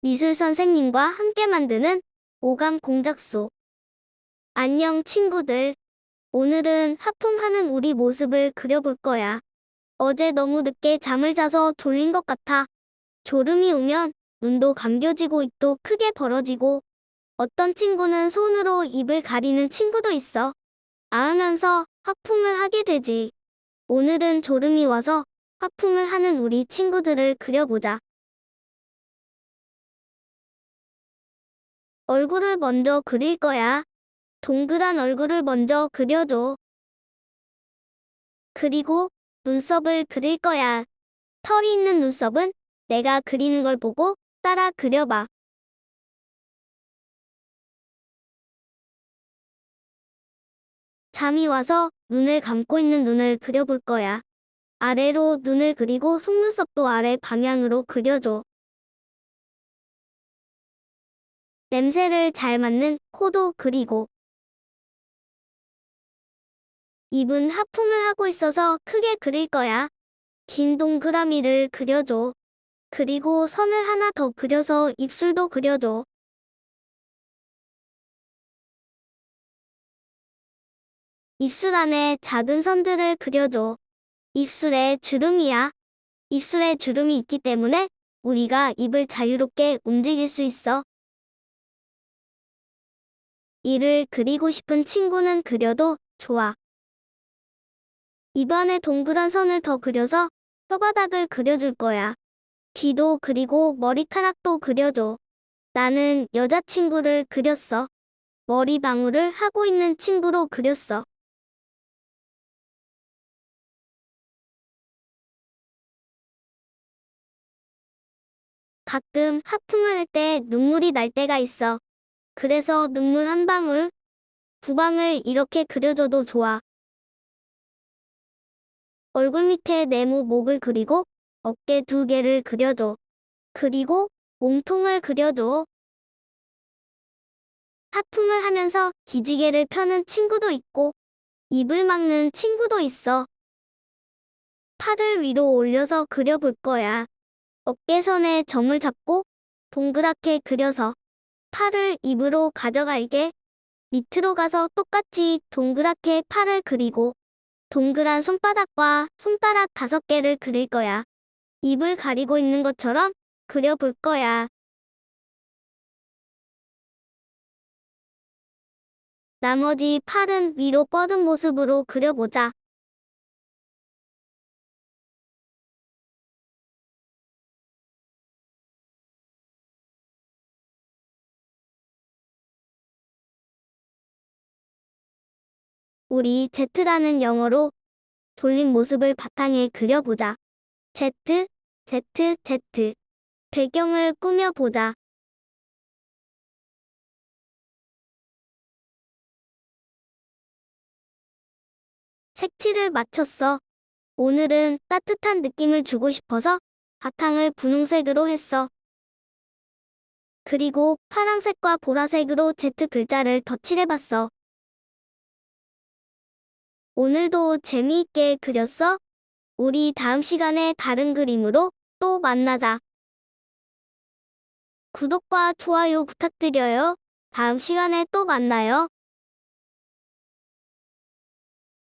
미술 선생님과 함께 만드는 오감 공작소. 안녕 친구들. 오늘은 하품하는 우리 모습을 그려볼 거야. 어제 너무 늦게 잠을 자서 졸린 것 같아. 졸음이 오면 눈도 감겨지고 입도 크게 벌어지고 어떤 친구는 손으로 입을 가리는 친구도 있어. 아으면서 하품을 하게 되지. 오늘은 졸음이 와서 하품을 하는 우리 친구들을 그려보자. 얼굴을 먼저 그릴 거야. 동그란 얼굴을 먼저 그려줘. 그리고 눈썹을 그릴 거야. 털이 있는 눈썹은 내가 그리는 걸 보고 따라 그려봐. 잠이 와서 눈을 감고 있는 눈을 그려볼 거야. 아래로 눈을 그리고 속눈썹도 아래 방향으로 그려줘. 냄새를 잘 맡는 코도 그리고 입은 하품을 하고 있어서 크게 그릴 거야. 긴 동그라미를 그려줘. 그리고 선을 하나 더 그려서 입술도 그려줘. 입술 안에 작은 선들을 그려줘. 입술에 주름이야. 입술에 주름이 있기 때문에 우리가 입을 자유롭게 움직일 수 있어. 이를 그리고 싶은 친구는 그려도 좋아. 입안에 동그란 선을 더 그려서 혓바닥을 그려줄 거야. 귀도 그리고 머리카락도 그려줘. 나는 여자친구를 그렸어. 머리 방울을 하고 있는 친구로 그렸어. 가끔 하품을 할 때 눈물이 날 때가 있어. 그래서 눈물 한 방울, 두 방울 이렇게 그려줘도 좋아. 얼굴 밑에 네모 목을 그리고 어깨 두 개를 그려줘. 그리고 몸통을 그려줘. 하품을 하면서 기지개를 펴는 친구도 있고 입을 막는 친구도 있어. 팔을 위로 올려서 그려볼 거야. 어깨선에 점을 잡고 동그랗게 그려서 팔을 입으로 가져갈게. 밑으로 가서 똑같이 동그랗게 팔을 그리고 동그란 손바닥과 손가락 다섯 개를 그릴 거야. 입을 가리고 있는 것처럼 그려볼 거야. 나머지 팔은 위로 뻗은 모습으로 그려보자. 우리 Z라는 영어로 돌린 모습을 바탕에 그려보자. Z, Z, Z. 배경을 꾸며보자. 색칠을 마쳤어. 오늘은 따뜻한 느낌을 주고 싶어서 바탕을 분홍색으로 했어. 그리고 파란색과 보라색으로 Z 글자를 덧칠해봤어. 오늘도 재미있게 그렸어? 우리 다음 시간에 다른 그림으로 또 만나자. 구독과 좋아요 부탁드려요. 다음 시간에 또 만나요.